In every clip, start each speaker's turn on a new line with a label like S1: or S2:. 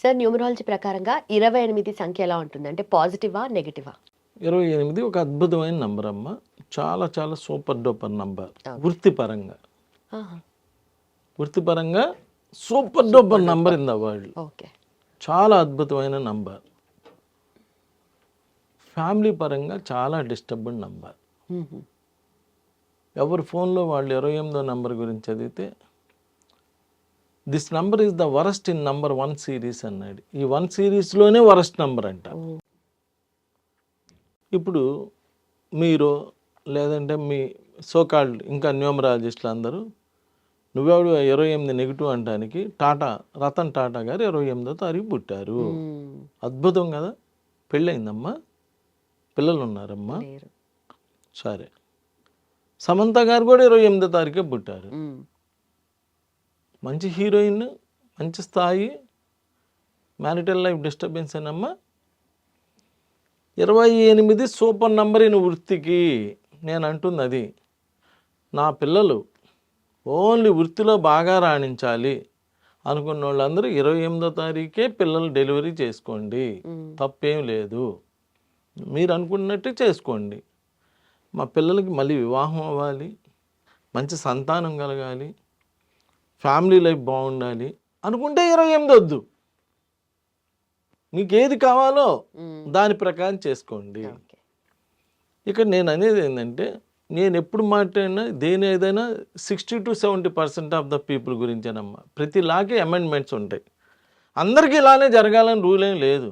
S1: Sir numerology ప్రకారంగా ఇరవై ఎనిమిది సంఖ్య ఎలా ఉంటుంది? అంటే పాజిటివా నెగిటివా?
S2: ఇరవై ఎనిమిది ఒక అద్భుతమైన నంబర్ అమ్మ. చాలా చాలా సూపర్ డూపర్ నంబర్. వృత్తిపరంగా. వృత్తిపరంగా super duper number in the world
S1: okay.
S2: చాలా అద్భుతమైన నంబర్ ఫ్యామిలీ పరంగా చాలా డిస్టర్బ్డ్ నంబర్ ఎవరి ఫోన్లో వాళ్ళు ఇరవై ఎనిమిదో నంబర్ గురించి చదివితే this number is the worst in number one series అన్నాడు. ఈ వన్ సిరీస్లోనే వరస్ట్ నంబర్ అంట. ఇప్పుడు మీరు లేదంటే మీ సోకాల్డ్ ఇంకా న్యూమరాలజిస్టులు అందరూ నువ్వెవడు ఇరవై ఎనిమిది నెగిటివ్ అంటానికి టాటా రతన్ టాటా గారు ఇరవై ఎనిమిదో తారీఖు పుట్టారు. అద్భుతం కదా. పెళ్ళయిందమ్మా. పిల్లలు ఉన్నారమ్మా సరే. సమంత గారు కూడా ఇరవై ఎనిమిదో తారీఖే పుట్టారు. మంచి హీరోయిన్ మంచి స్థాయి మ్యారిటల్ లైఫ్ డిస్టర్బెన్స్ అనమ్మా ఇరవై ఎనిమిది సూపర్ నంబర్ ఇన్ వృత్తికి నేను అంటుంది అది నా పిల్లలు ఓన్లీ వృత్తిలో బాగా రాణించాలి అనుకున్న వాళ్ళందరూ ఇరవై ఎనిమిదో తారీఖే పిల్లలు డెలివరీ చేసుకోండి. తప్పేం లేదు. మీరు అనుకున్నట్టు చేసుకోండి. మా పిల్లలకి మళ్ళీ వివాహం అవ్వాలి మంచి సంతానం కలగాలి ఫ్యామిలీ లైఫ్ బాగుండాలి అనుకుంటే ఇరవై ఎనిమిది వద్దు. మీకు ఏది కావాలో. దాని ప్రకారం చేసుకోండి. ఇక్కడ నేను అనేది ఏంటంటే నేను ఎప్పుడు మాట్లాడినా దేని ఏదైనా sixty two seventy percent of the people గురించేనమ్మా. ప్రతి లాకి అమెండ్మెంట్స్ ఉంటాయి. అందరికీ ఇలానే జరగాలని రూల్ ఏం లేదు.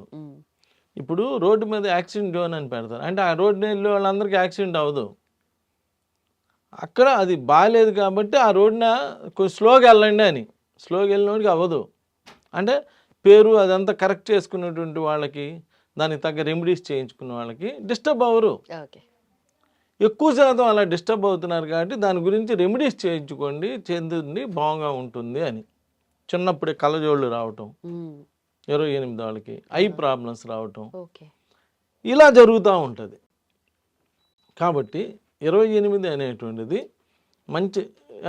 S2: ఇప్పుడు రోడ్డు మీద యాక్సిడెంట్ జోన్ అని పెడతారు. అంటే ఆ రోడ్డు వెళ్ళే వాళ్ళందరికీ యాక్సిడెంట్ అవ్వదు. అక్కడ అది బాగాలేదు కాబట్టి ఆ రోడ్డున కొంచెం స్లోగా వెళ్ళండి అని. స్లోగా వెళ్ళినోడికి అవ్వదు. అంటే పేరు అదంతా కరెక్ట్ చేసుకున్నటువంటి వాళ్ళకి దానికి తగ్గ రెమెడీస్ చేయించుకున్న వాళ్ళకి డిస్టర్బ్ అవ్వరు. ఎక్కువ శాతం అలా డిస్టర్బ్ అవుతున్నారు కాబట్టి దాని గురించి రెమెడీస్ చేయించుకోండి చెందుంది బాగా ఉంటుంది అని. చిన్నప్పుడే కళ్ళజోళ్ళు రావటం. ఇరవై ఎనిమిది వాళ్ళకి ఐ ప్రాబ్లమ్స్ రావటం. ఇలా జరుగుతూ ఉంటుంది. కాబట్టి ఇరవై ఎనిమిది అనేటువంటిది మంచి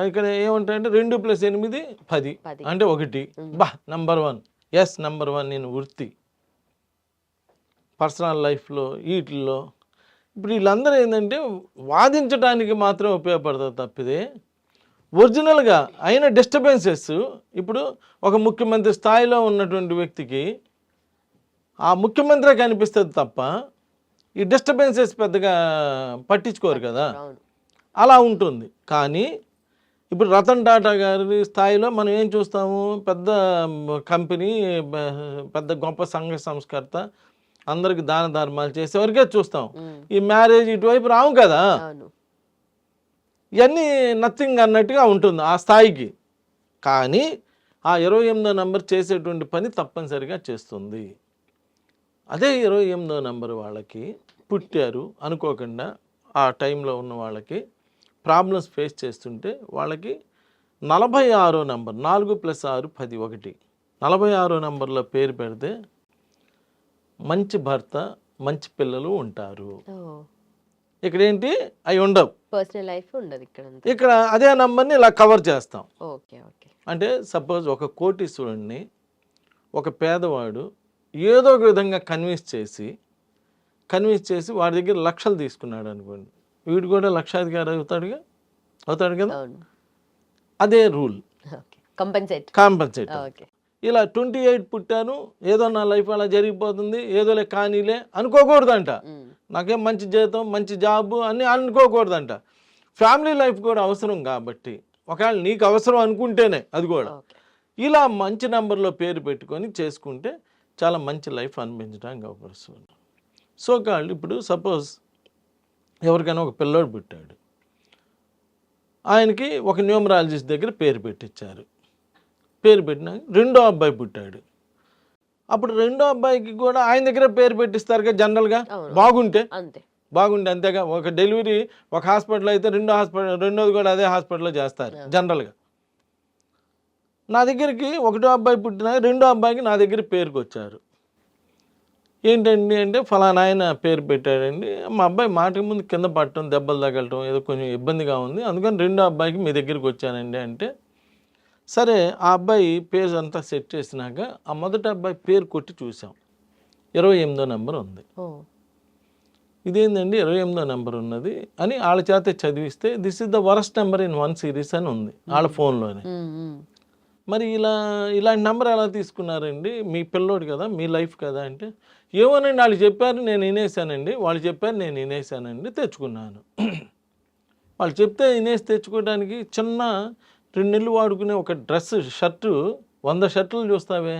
S2: ఇక్కడ ఏమంటాయంటే రెండు ప్లస్ ఎనిమిది పది. అంటే ఒకటి. బా number one. Yes number one నేను వృత్తి. పర్సనల్ లైఫ్లో వీటిల్లో. ఇప్పుడు వీళ్ళందరూ ఏంటంటే వాదించడానికి మాత్రం ఉపయోగపడుతుంది తప్పిదే ఒరిజినల్గా అయిన డిస్టర్బెన్సెస్ ఇప్పుడు ఒక ముఖ్యమంత్రి స్థాయిలో ఉన్నటువంటి వ్యక్తికి ఆ ముఖ్యమంత్రి కనిపిస్తుంది తప్ప ఈ డిస్టర్బెన్సెస్ పెద్దగా పట్టించుకోరు కదా. అలా ఉంటుంది. కానీ ఇప్పుడు రతన్ టాటా గారి స్థాయిలో మనం ఏం చూస్తాము? పెద్ద కంపెనీ పెద్ద గొప్ప సంఘ సంస్కర్త అందరికి దాన ధర్మాలు చేసేవరకే చూస్తాం. ఈ మ్యారేజ్ ఇటువైపు రావు కదా. ఇవన్నీ నథింగ్ అన్నట్టుగా ఉంటుంది ఆ స్థాయికి. కానీ ఆ ఇరవై ఎనిమిదో నంబర్ చేసేటువంటి పని తప్పనిసరిగా చేస్తుంది. అదే ఇరవై ఎనిమిదో నంబర్ వాళ్ళకి పుట్టారు అనుకోకుండా ఆ టైంలో ఉన్న వాళ్ళకి ప్రాబ్లమ్స్ ఫేస్ చేస్తుంటే వాళ్ళకి నలభై ఆరో నంబర్ నాలుగు ప్లస్ ఆరు పది ఒకటి. నలభై ఆరో నంబర్లో పేరు పెడితే మంచి భర్త మంచి పిల్లలు ఉంటారు. ఇక్కడ ఏంటి అవి ఉండవు.
S1: పర్సనల్ లైఫ్ ఉండదు ఇక్కడ
S2: ఇక్కడ అదే నంబర్ని ఇలా కవర్ చేస్తాం.
S1: Okay okay.
S2: అంటే సపోజ్ ఒక కోటీశ్వరుణ్ణి ఒక పేదవాడు ఏదో ఒక విధంగా కన్విన్స్ చేసి కన్విన్స్ చేసి వాడి దగ్గర లక్షలు తీసుకున్నాడు అనుకోండి. వీడు కూడా లక్షాధికారి అవుతాడుగా? అవుతాడు కదా? అదే రూల్.
S1: Compensate
S2: compensate
S1: okay.
S2: ఇలా ట్వంటీ ఎయిట్ పుట్టాను ఏదో నా లైఫ్ అలా జరిగిపోతుంది ఏదోలే కానీలే అనుకోకూడదంట. నాకేం మంచి జీతం మంచి జాబ్ అని అనుకోకూడదంట. ఫ్యామిలీ లైఫ్ కూడా అవసరం కాబట్టి ఒకవేళ నీకు అవసరం అనుకుంటేనే అది కూడా. ఇలా మంచి నెంబర్లో పేరు పెట్టుకొని చేసుకుంటే చాలా మంచి లైఫ్ అనిపించడానికి అవకాశం ఉంది. సో కాళ్ళు ఇప్పుడు సపోజ్ ఎవరికైనా ఒక పిల్లోడు పుట్టాడు. ఆయనకి ఒక న్యూమరాలజిస్ట్ దగ్గర పేరు పెట్టించారు పేరు పెట్టినాక రెండో అబ్బాయి పుట్టాడు. అప్పుడు రెండో అబ్బాయికి కూడా ఆయన దగ్గర పేరు పెట్టిస్తారు కదా జనరల్గా. బాగుంటే?
S1: అంతే.
S2: బాగుండే అంతేగా. ఒక డెలివరీ ఒక హాస్పిటల్ అయితే రెండో హాస్పిటల్ రెండోది కూడా అదే హాస్పిటల్లో చేస్తారు జనరల్గా. నా దగ్గరికి ఒకటో అబ్బాయి పుట్టిన రెండో అబ్బాయికి నా దగ్గర పేరుకి వచ్చారు ఏంటండి అంటే ఫలానా ఆయన పేరు పెట్టాడండి. మా అబ్బాయి మాటకి ముందు కింద పట్టడం దెబ్బలు తగలటం ఏదో కొంచెం ఇబ్బందిగా ఉంది. అందుకని రెండో అబ్బాయికి మీ దగ్గరికి వచ్చానండి అంటే సరే ఆ అబ్బాయి పేరు అంతా సెట్ చేసినాక ఆ మొదటి అబ్బాయి పేరు కొట్టి చూసాం ఇరవై ఎనిమిదో నెంబర్ ఉంది. ఇదేందండి ఇరవై ఎనిమిదో నెంబర్ ఉన్నది అని వాళ్ళ చేత చదివిస్తే this is the worst number in one series అని ఉంది వాళ్ళ ఫోన్లోనే. మరి ఇలా ఇలాంటి నెంబర్ ఎలా తీసుకున్నారండి? మీ పిల్లోడు కదా మీ లైఫ్ కదా అంటే ఏమోనండి వాళ్ళు చెప్పారు నేను వినేసానండి వాళ్ళు చెప్పారు నేను వినేసానండి తెచ్చుకున్నాను. వాళ్ళు చెప్తే వినేసి తెచ్చుకోవడానికి చిన్న రెండు నెలలు వాడుకునే ఒక డ్రెస్ షర్టు వంద షర్టులు చూస్తావే?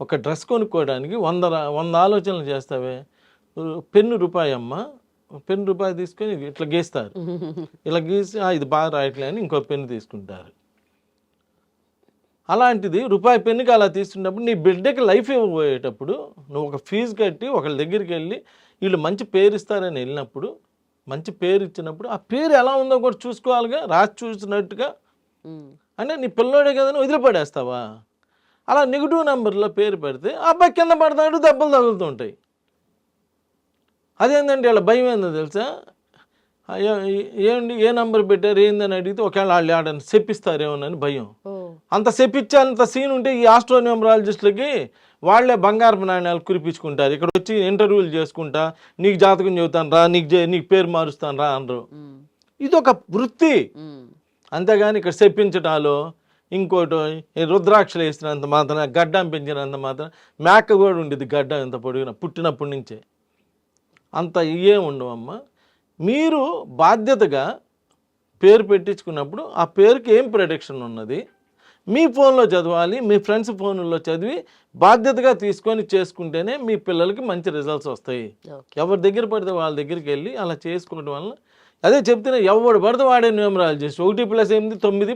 S2: ఒక డ్రెస్ కొనుక్కోవడానికి వంద వంద ఆలోచనలు చేస్తావే? పెన్ను రూపాయి అమ్మ పెన్ను రూపాయి తీసుకొని ఇట్లా గీస్తారు. ఇలా గీసి "ఆ, ఇది బాగా రాయట్లే అని ఇంకో పెన్ను తీసుకుంటారు. అలాంటిది రూపాయి పెన్నుకి అలా తీసుకున్నప్పుడు నీ బిడ్డకి లైఫ్ ఇవ్వబోయేటప్పుడు నువ్వు ఒక ఫీజు కట్టి ఒకళ్ళ దగ్గరికి వెళ్ళి వీళ్ళు మంచి పేరు ఇస్తారని వెళ్ళినప్పుడు మంచి పేరు ఇచ్చినప్పుడు ఆ పేరు ఎలా ఉందో కూడా చూసుకోవాలిగా రాసి చూసినట్టుగా. అంటే నీ పిల్లోడే కదని వదిలిపడేస్తావా? అలా నెగిటివ్ నెంబర్లో పేరు పెడితే అబ్బాయి కింద పడతాడు దెబ్బలు తగులుతుంటాయి అదేంటంటే వాళ్ళ భయం ఏందో తెలుసా? ఆ, ఏ- ఏంటి ఏ నంబర్ పెట్టారు ఏందని అడిగితే ఒకవేళ వాళ్ళు ఆడని చెప్పిస్తారేమోనని భయం. అంత చెప్పించే అంత సీన్ ఉంటే ఈ ఆస్ట్రోన్యూమరాలజిస్టులకి వాళ్ళే బంగారపు నాణ్యాలు కురిపించుకుంటారు. ఇక్కడ వచ్చి ఇంటర్వ్యూలు చేసుకుంటా నీకు జాతకం చెబుతాను రా నీకు నీకు పేరు మారుస్తాను రా అనరు.
S1: ఉమ్,
S2: ఇది ఒక వృత్తి. అంతేగాని ఇక్కడ చెప్పించటాలు ఇంకోటి రుద్రాక్షలు వేసినంత మాత్రం గడ్డం పెంచినంత మాత్రం మేక కూడా ఉండేది గడ్డం ఇంత పొడిగిన పుట్టినప్పటి నుంచే. అంత ఇవే ఉండవమ్మా. మీరు బాధ్యతగా పేరు పెట్టించుకున్నప్పుడు ఆ పేరుకి ఏం ప్రొడక్షన్ ఉన్నది? మీ ఫోన్లో చదవాలి మీ ఫ్రెండ్స్ ఫోన్లో చదివి బాధ్యతగా తీసుకొని చేసుకుంటేనే మీ పిల్లలకి మంచి రిజల్ట్స్ వస్తాయి. ఎవరి దగ్గర పడితే వాళ్ళ దగ్గరికి వెళ్ళి అలా చేసుకోవడం వల్ల అదే చెప్తున్నా ఎవడు పడితే వాడే న్యూమరాలజిస్ట్ ఒకటి ప్లస్ ఎనిమిది తొమ్మిది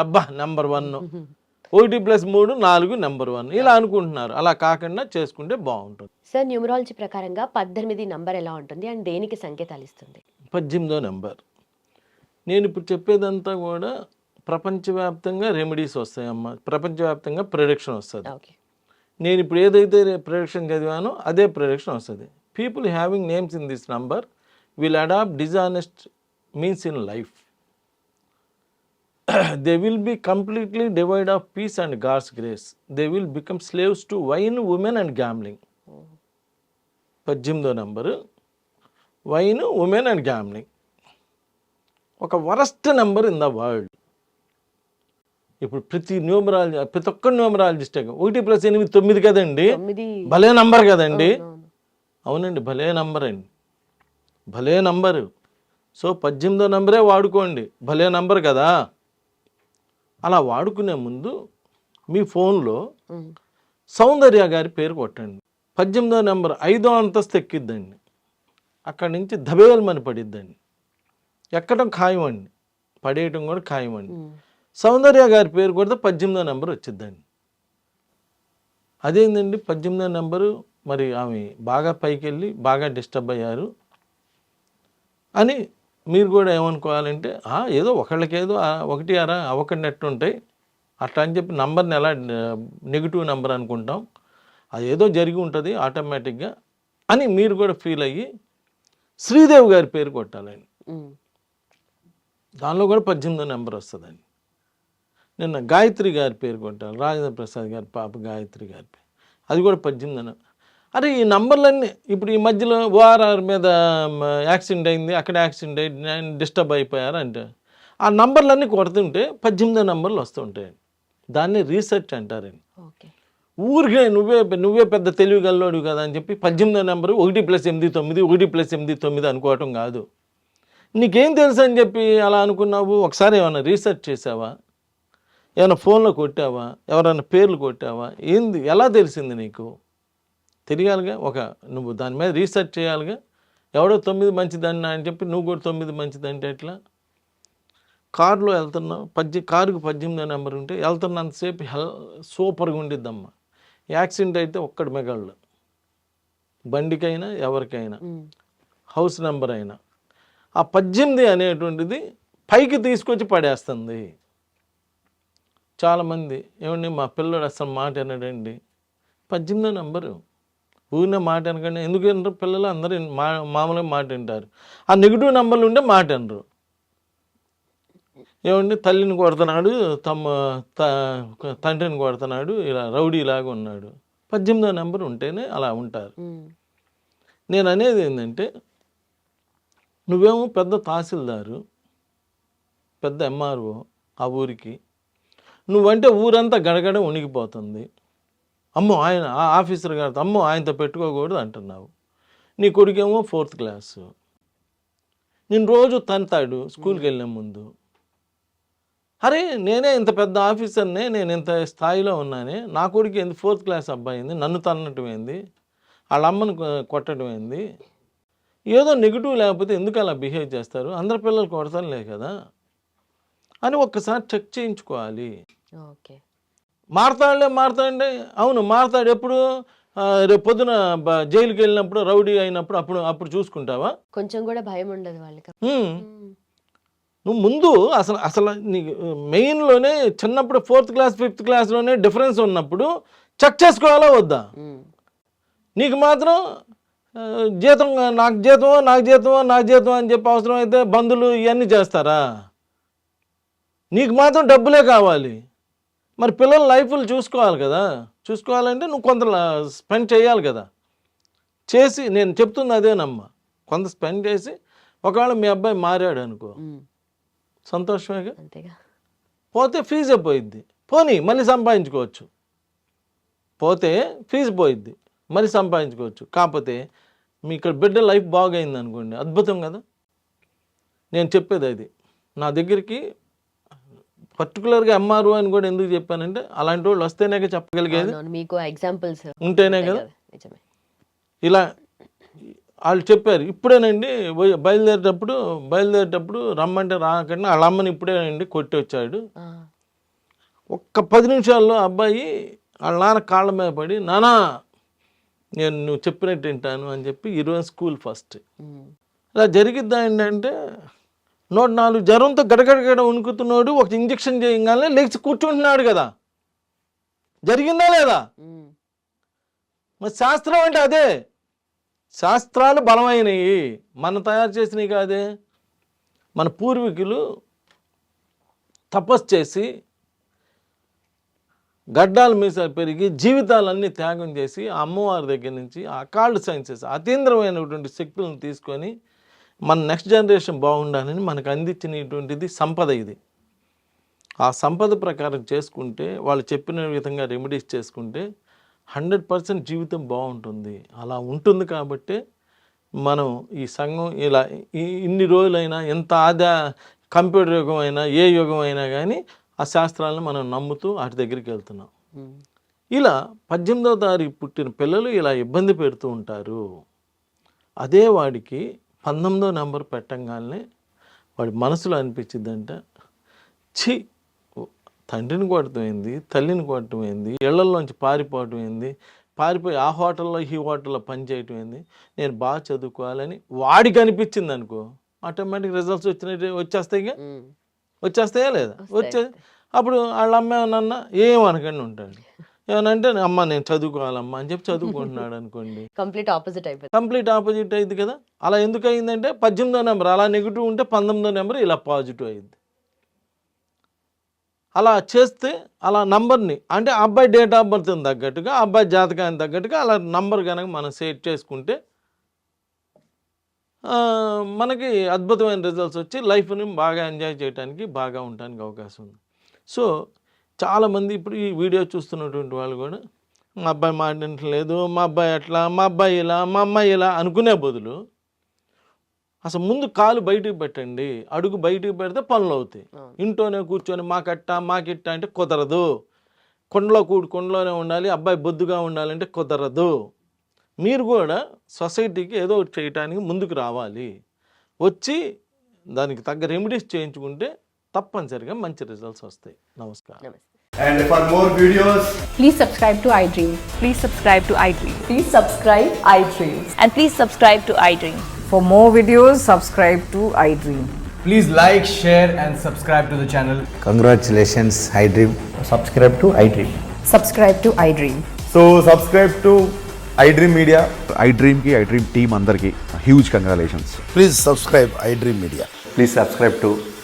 S2: నబ్బా నెంబర్ వన్ ఒకటి ప్లస్ మూడు నాలుగు నెంబర్ వన్ ఇలా అనుకుంటున్నారు. అలా కాకుండా చేసుకుంటే బాగుంటుంది.
S1: సార్ న్యూమరాలజీ ప్రకారంగా పద్దెనిమిది నంబర్ ఎలా ఉంటుంది అండ్ దేనికి సంకేతాలు ఇస్తుంది?
S2: పద్దెనిమిదో నెంబర్ నేను ఇప్పుడు చెప్పేదంతా కూడా ప్రపంచవ్యాప్తంగా రెమెడీస్ వస్తాయమ్మా. ప్రపంచవ్యాప్తంగా ప్రొడక్షన్ వస్తుంది. నేను ఇప్పుడు ఏదైతే ప్రొడక్షన్ చదివానో అదే ప్రొడక్షన్ వస్తుంది. People having names in this number will adopt dishonest means in life they will be completely devoid of peace and God's grace they will become slaves to wine women and gambling పద్దెనిమిదో number. Wine women and gambling ఒక worst number in the world ఇప్పుడు ప్రతి numerology ప్రతి ఒక్క numerologist ఒకటి plus ఎనిమిది తొమ్మిది కదండి? భలే నంబర్ కదండి.
S1: అవును.
S2: అవునండి భలే నంబర్ అండి. భలే నంబరు సో పద్దెనిమిదో నంబరే వాడుకోండి. భలే నంబర్ కదా? అలా వాడుకునే ముందు మీ ఫోన్లో. సౌందర్య గారి పేరు కొట్టండి. పద్దెనిమిదో నెంబర్ ఐదో అంతస్తు ఎక్కిద్దండి. అక్కడి నుంచి దబేల్మని పడిద్దండి. ఎక్కడం ఖాయమండి. పడేయటం కూడా ఖాయమండి.
S1: ఉమ్.
S2: సౌందర్య గారి పేరు కొడితే పద్దెనిమిదో నెంబర్ వచ్చిద్దండి. అదేందండి? పద్దెనిమిదో నెంబరు మరి ఆమె బాగా పైకి వెళ్ళి బాగా డిస్టర్బ్ అయ్యారు అని మీరు కూడా ఏమనుకోవాలంటే "ఆ, ఏదో ఒకళ్ళకేదో ఒకటి అరా అవకన్నట్టు ఉంటాయి అట్లా అని చెప్పి నంబర్ని ఎలా నెగిటివ్ నెంబర్ అనుకుంటాం. అది ఏదో జరిగి ఉంటుంది ఆటోమేటిక్గా అని మీరు కూడా ఫీల్ అయ్యి శ్రీదేవి గారి పేరు కొట్టాలండి. దానిలో కూడా పద్దెనిమిదో నెంబర్ వస్తుందండి. నిన్న గాయత్రి గారి పేరు కొట్టాలి రాజేంద్ర ప్రసాద్ గారి పాప గాయత్రి గారి పేరు. అది కూడా పద్దెనిమిది నెంబర్ అరే ఈ నంబర్లన్నీ ఇప్పుడు ఈ మధ్యలో ఓఆర్ఆర్ మీద యాక్సిడెంట్ అయింది అక్కడ యాక్సిడెంట్ నేను డిస్టర్బ్ అయిపోయారు అంటే. ఆ నంబర్లన్నీ కొడుతుంటే పద్దెనిమిదో నెంబర్లు వస్తుంటాయండి దాన్ని రీసెర్చ్ అంటారండి
S1: ఓకే.
S2: ఊరికే నువ్వే నువ్వే పెద్ద తెలివిగల్లోడు కదా అని చెప్పి పద్దెనిమిదో నెంబరు ఒకటి ప్లస్ ఎనిమిది తొమ్మిది ఒకటి ప్లస్ ఎనిమిది తొమ్మిది అనుకోవటం కాదు. నీకేం తెలుసు అని చెప్పి అలా అనుకున్నావు? ఒకసారి ఏమైనా రీసెర్చ్ చేసావా? ఏమైనా ఫోన్లో కొట్టావా? ఎవరైనా పేర్లు కొట్టావా? ఏంది? ఎలా తెలిసింది నీకు? తెలియాలిగా? ఒక నువ్వు దాని మీద రీసెర్చ్ చేయాలిగా? ఎవడో తొమ్మిది మంచిదన్నా అని చెప్పి నువ్వు కూడా తొమ్మిది మంచిదంటే ఎట్లా? కారులో వెళ్తున్నావు పద్దె కారుకు పద్దెనిమిదో నెంబర్ ఉంటే వెళ్తున్నంతసేపు హెల్ సూపర్గా ఉండిద్దమ్మా. యాక్సిడెంట్ అయితే ఒక్కడి మెగాళ్ళు. బండికైనా ఎవరికైనా. హౌస్ నెంబర్ అయినా. ఆ పద్దెనిమిది అనేటువంటిది పైకి తీసుకొచ్చి పడేస్తుంది. చాలామంది ఏమండి మా పిల్లడు అసలు మాట వినడండి. పద్దెనిమిదో నెంబరు. ఊరినే మాట వినకండి. ఎందుకు వినరు? పిల్లలు అందరూ మా మామూలుగా మాట వింటారు. ఆ నెగిటివ్ నెంబర్లు ఉంటే మాట వినరు. ఏమండి తల్లిని కొడుతున్నాడు తమ తండ్రిని కొడుతున్నాడు ఇలా రౌడీలాగా ఉన్నాడు. పద్దెనిమిదో నెంబర్ ఉంటేనే అలా ఉంటారు. నేను అనేది ఏంటంటే నువ్వేమో పెద్ద తహసీల్దారు పెద్ద ఎంఆర్ఓ ఆ ఊరికి నువ్వంటే ఊరంతా గడగడ ఉనికిపోతుంది అమ్మో ఆయన ఆ ఆఫీసర్ గారితో అమ్మో ఆయనతో పెట్టుకోకూడదు అంటున్నావు. నీ కొడుకేమో ఫోర్త్ క్లాసు. నేను రోజు తంతాడు స్కూల్కి వెళ్ళే ముందు. అరే నేనే ఇంత పెద్ద ఆఫీసర్నే నేను ఇంత స్థాయిలో ఉన్నానే నా కొడుకు ఏంది? ఫోర్త్ క్లాస్ అబ్బాయి ఏంది? నన్ను తన్నటం ఏంది? వాళ్ళ అమ్మను కొ- కొట్టడం ఏంది? ఏదో నెగిటివ్ లేకపోతే ఎందుకు అలా బిహేవ్ చేస్తారు? అందరి పిల్లలు కొడతారులే కదా. అని ఒక్కసారి చెక్ చేయించుకోవాలి.
S1: ఓకే.
S2: మారతాడులే మారతాడే అవును మారతాడు ఎప్పుడు రేపు పొద్దున జైలుకి వెళ్ళినప్పుడు రౌడీ అయినప్పుడు అప్పుడు అప్పుడు చూసుకుంటావా?
S1: కొంచెం కూడా భయం ఉండదు వాళ్ళకి.
S2: నువ్వు ముందు అసలు అసలు నీకు మెయిన్లోనే చిన్నప్పుడు ఫోర్త్ క్లాస్ ఫిఫ్త్ క్లాస్లోనే డిఫరెన్స్ ఉన్నప్పుడు చెక్ చేసుకోవాలా వద్దా? నీకు మాత్రం జీతం నాకు జీతమో నాకు జీతమో నాకు జీతం అని చెప్పి అవసరం అయితే బంధువులు ఇవన్నీ చేస్తారా? నీకు మాత్రం డబ్బులే కావాలి. మరి పిల్లల లైఫ్లు చూసుకోవాలి కదా. చూసుకోవాలంటే నువ్వు కొంత స్పెండ్ చేయాలి కదా. చేసి నేను చెప్తుంది అదేనమ్మా. కొంత స్పెండ్ చేసి ఒకవేళ మీ అబ్బాయి మారాడు అనుకో. సంతోషమేగా? పోతే ఫీజే పోయిద్ది పోనీ మళ్ళీ సంపాదించుకోవచ్చు. పోతే ఫీజు పోయిద్ది. మళ్ళీ సంపాదించుకోవచ్చు. కాకపోతే మీ ఇక్కడ బిడ్డ లైఫ్ బాగైంది అనుకోండి అద్భుతం కదా. నేను చెప్పేది అది. నా దగ్గరికి పర్టికులర్గా ఎంఆర్ఓ అని కూడా ఎందుకు చెప్పానంటే అలాంటి వాళ్ళు వస్తేనే చెప్పగలిగేది.
S1: మీకు ఎగ్జాంపుల్స్
S2: ఉంటేనే కదా. ఇలా వాళ్ళు చెప్పారు. ఇప్పుడేనండి బయలుదేరేటప్పుడు బయలుదేరేటప్పుడు రమ్మంటే రాకుండా వాళ్ళ అమ్మని ఇప్పుడేనండి కొట్టి వచ్చాడు ఒక్క పది నిమిషాల్లో అబ్బాయి వాళ్ళ నాన్న కాళ్ళ మీద పడి నానా నేను నువ్వు చెప్పినట్టు వింటాను అని చెప్పి ఈరోజు స్కూల్ ఫస్ట్. ఇలా జరిగిద్దా ఏంటంటే నూట నాలుగు జ్వరంతో గడగడగడ వణుకుతున్నాడు ఒక ఇంజక్షన్ చేయగానే లేచి కూర్చుంటున్నాడు కదా. జరిగిందా లేదా? మరి శాస్త్రం అంటే అదే. శాస్త్రాలు బలమైనవి మనం తయారు చేసినవి కాదే. మన పూర్వీకులు తపస్సు చేసి గడ్డాల మీసాలు పెరిగి జీవితాలన్నీ త్యాగం చేసి అమ్మవారి దగ్గర నుంచి ఆ కాల్డ్ సైన్సెస్ అతీంద్రమైనటువంటి శక్తులను తీసుకొని మన నెక్స్ట్ జనరేషన్ బాగుండాలని మనకు అందించినటువంటిది సంపద ఇది. ఆ సంపద ప్రకారం చేసుకుంటే వాళ్ళు చెప్పిన విధంగా రెమెడీస్ చేసుకుంటే హండ్రెడ్ పర్సెంట్ జీవితం బాగుంటుంది. అలా ఉంటుంది కాబట్టి మనం ఈ సంఘం ఇలా ఇన్ని రోజులైనా ఎంత ఆదా కంప్యూటర్ యుగం అయినా ఏ యుగం అయినా కానీ ఆ శాస్త్రాలను మనం నమ్ముతూ వాటి దగ్గరికి వెళ్తున్నాం. ఇలా పద్దెనిమిదవ తారీఖు పుట్టిన పిల్లలు ఇలా ఇబ్బంది పెడుతూ ఉంటారు. అదే వాడికి పంతొమ్మిదో నెంబర్ పెట్టంగానే వాడి మనసులో అనిపించిందంట ఛీ తండ్రిని కొట్టమైంది తల్లిని కొట్టమైంది ఇళ్ళలోంచి పారిపోవటం ఏంది పారిపోయి ఆ హోటల్లో ఈ హోటల్లో పని చేయటం ఏంది నేను బాగా చదువుకోవాలని వాడికి అనిపించింది అనుకో ఆటోమేటిక్ రిజల్ట్స్ వచ్చినట్టు వచ్చేస్తాయిగా వచ్చేస్తాయా లేదా? వచ్చే అప్పుడు వాళ్ళ అమ్మ ఏమనకండి ఉంటాడు? ఏమనంటే అమ్మ నేను చదువుకోవాలమ్మా అని చెప్పి చదువుకుంటున్నాడు అనుకోండి.
S1: కంప్లీట్ ఆపోజిట్ అయిపోతుంది
S2: కంప్లీట్ ఆపోజిట్ అయింది కదా. అలా ఎందుకు అయిందంటే పద్దెనిమిదో నెంబర్ అలా నెగిటివ్ ఉంటే పంతొమ్మిదో నెంబర్ ఇలా పాజిటివ్ అయింది. అలా చేస్తే అలా నంబర్ని అంటే అబ్బాయి డేట్ ఆఫ్ బర్త్ తగ్గట్టుగా అబ్బాయి జాతకానికి తగ్గట్టుగా అలా నంబర్ కనుక మనం సెట్ చేసుకుంటే మనకి అద్భుతమైన రిజల్ట్స్ వచ్చి లైఫ్ని బాగా ఎంజాయ్ చేయడానికి బాగా ఉండడానికి అవకాశం ఉంది. సో చాలామంది ఇప్పుడు ఈ వీడియో చూస్తున్నటువంటి వాళ్ళు కూడా మా అబ్బాయి మాట్లాడలేదు మా అబ్బాయి అట్లా మా అబ్బాయి ఇలా మా అమ్మాయి ఇలా అనుకునే బదులు అసలు ముందు కాలు బయటికి పెట్టండి అడుగు బయటికి పెడితే పనులు అవుతాయి. ఇంట్లోనే కూర్చొని మాకట్ట మాకిట్ట అంటే కుదరదు. కొండలో కూడి కొండలోనే ఉండాలి అబ్బాయి బొద్దుగా ఉండాలంటే కుదరదు. మీరు కూడా సొసైటీకి ఏదో చేయటానికి ముందుకు రావాలి. వచ్చి దానికి తగ్గ రెమెడీస్ చేయించుకుంటే తప్పనిసరిగా మంచి రిజల్ట్స్ వస్తాయి నమస్కారం
S1: నమస్తే
S3: And for more videos,
S4: Please subscribe to iDream.
S5: Please subscribe to iDream.
S4: Please subscribe iDreams.
S5: And please subscribe to iDream.
S6: For more videos, subscribe to iDream.
S3: please like, share, and subscribe to the channel.
S7: Congratulations, iDream.
S8: subscribe to iDream.
S4: Subscribe to iDream.
S8: So subscribe to iDream Media.
S9: ఐ డ్రీమ్కి iDream team అందరికీ huge congratulations
S10: Please subscribe iDream Media.
S8: Please subscribe to